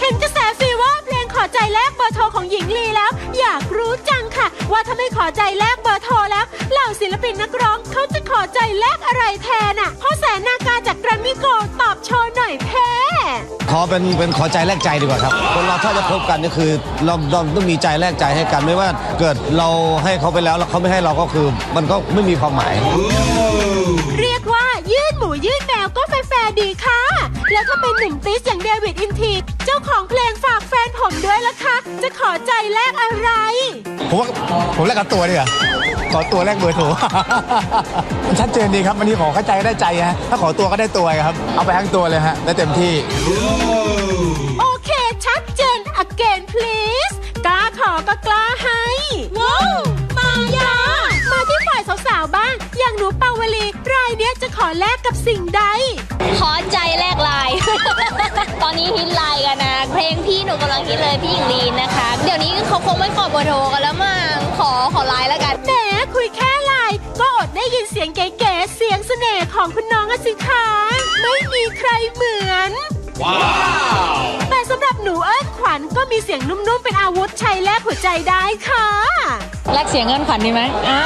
เห็นกระแสฟีเว่าเพลงขอใจแลกเบอร์โทรของหญิงลีแล้ว อยากรู้จังค่ะ ว่าถ้าไม่ขอใจแลกเบอร์โทรแล้วเหล่าศิลปินนักร้องเขาจะขอใจแลกอะไรแทนอะพ่อแสนนากาจาก ขอเป็นเป็นขอใจแลกใจดีกว่าครับ คนเราถ้าจะคบกันนี่คือเราเราต้องมีใจแลกใจให้กันไม่ว่าเกิดเราให้เขาไปแล้วแล้วเขาไม่ให้เราก็คือ มันก็ไม่มีความหมาย เรียกว่ายื่นหมูยื่นแมวก็แฟร์ๆดีค่ะ แล้วถ้าเป็นหนุ่มติสอย่างเดวิดอินทีเจ้าของเพลงฝากแฟนผมด้วยละคะ จะขอใจแลกอะไร ผมว่าผมแลกกับตัวดีกว่า ขอตัวแลกเบอร์โทร มันชัดเจนดีครับวันนี้ขอเข้าใจได้ใจฮะถ้าขอตัวก็ได้ตัวครับ เอาไปทั้งตัวเลยฮะได้เต็มที่ โอเคชัดเจน again please กล้าขอก็กล้าให้ว้าวมายามาที่ฝ่ายสาวๆบ้างอย่างหนูเปาวลีรายเนี้ยจะขอแลกกับสิ่งใด ขอใจแลกลาย ตอนนี้ฮิตไลน์กันนะ เพลงพี่หนูกำลังฮิตเลยพี่หญิงลีนนะคะ เดี๋ยวนี้เขาคงไม่ขอเบอร์โทร องคุณน้องอะสิคะไม่มีใครเหมือน ว้าวแต่สำหรับหนูเอิ้นขวัญก็มีเสียงนุ่มๆ เป็นอาวุธใช้แลกหัวใจได้ค่ะ แลกเสียงเงินขวัญดีไหมอ่า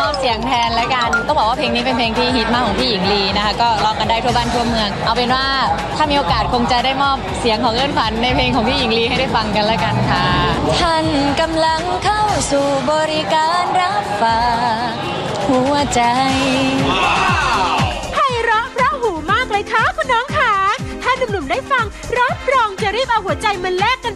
มอบเสียงแทนแล้วกันต้องบอกว่าเพลงนี้เป็นเพลงที่ฮิตมากของพี่หญิงลีนะคะ ก็ร้องกันได้ทั่วบ้านทั่วเมือง เอาเป็นว่าถ้ามีโอกาสคงจะได้มอบเสียงของเงินขวัญในเพลงของพี่หญิงลีให้ได้ฟังกันแล้วกันค่ะ ท่านกำลังเข้าสู่บริการรับฝากหัวใจไพเราะ คุณน้องค่ะ ถ้าหนุ่มๆได้ฟังรับรองจะรีบเอาหัวใจมาแลกกัน